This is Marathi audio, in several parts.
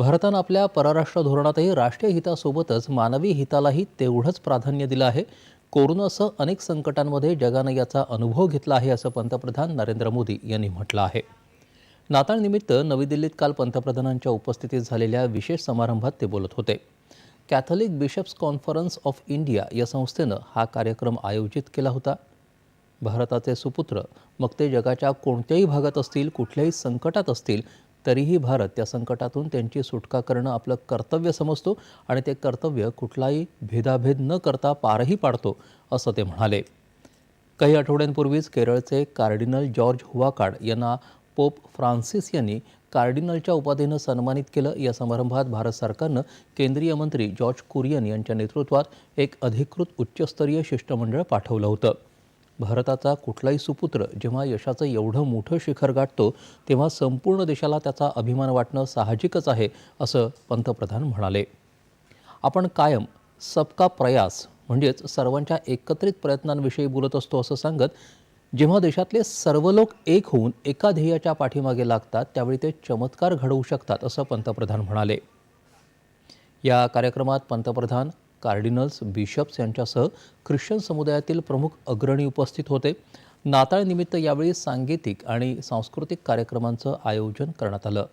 भारतानं आपल्या परराष्ट्र धोरणातही राष्ट्रीय हितासोबतच मानवी हितालाही तेवढंच प्राधान्य दिलं आहे. कोरोनासह अनेक संकटांमध्ये जगानं याचा अनुभव घेतला आहे असं पंतप्रधान नरेंद्र मोदी यांनी म्हटलं आहे. नाताळनिमित्त नवी दिल्लीत काल पंतप्रधानांच्या उपस्थितीत झालेल्या विशेष समारंभात ते बोलत होते. Catholic bishops conference of India या संस्थेनं हा कार्यक्रम आयोजित केला होता. भारताचे सुपुत्र मग ते जगाच्या कोणत्याही भागात असतील कुठल्याही संकटात असतील तरीही भारत त्या संकटातून त्यांची सुटका करणं आपलं कर्तव्य समजतो आणि ते कर्तव्य कुठलाही भेदाभेद न करता पारही पाडतो असं ते म्हणाले. काही आठवड्यांपूर्वीच केरळचे कार्डिनल जॉर्ज हुवाकाड यांना पोप फ्रान्सिस यांनी कार्डिनलच्या उपाधीनं सन्मानित केलं. या समारंभात भारत सरकारनं केंद्रीय मंत्री जॉर्ज कुरियन यांच्या नेतृत्वात एक अधिकृत उच्चस्तरीय शिष्टमंडळ पाठवलं होतं. भारताचा कुठलाही सुपुत्र जेव्हा यशाचं एवढं मोठं शिखर गाठतो तेव्हा संपूर्ण देशाला त्याचा अभिमान वाटणं साहजिकच आहे असं पंतप्रधान म्हणाले. आपण कायम सबका प्रयास म्हणजेच सर्वांच्या एकत्रित प्रयत्नांविषयी बोलत असतो असं सांगत जेव्हा देशातले सर्व लोक एक होऊन एका ध्येयाच्या पाठीमागे लागतात त्यावेळी ते चमत्कार घडवू शकतात असं पंतप्रधान म्हणाले. या कार्यक्रमात पंतप्रधान कार्डिनल्स बिशप्स यांच्यासह ख्रिश्चन समुदायातील प्रमुख अग्रणी उपस्थित होते. नाताळनिमित्त यावेळी सांगीतिक आणि सांस्कृतिक कार्यक्रमांचं आयोजन करण्यात आलं.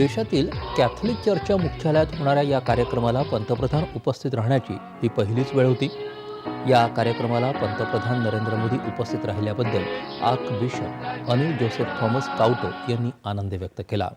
देशातील कॅथलिक चर्चच्या मुख्यालयात होणाऱ्या या कार्यक्रमाला पंतप्रधान उपस्थित राहण्याची ही पहिलीच वेळ होती. या कार्यक्रमाला पंतप्रधान नरेंद्र मोदी उपस्थित राहिल्याबद्दल archbishop Anil Joseph Thomas Couto यांनी आनंद व्यक्त केला.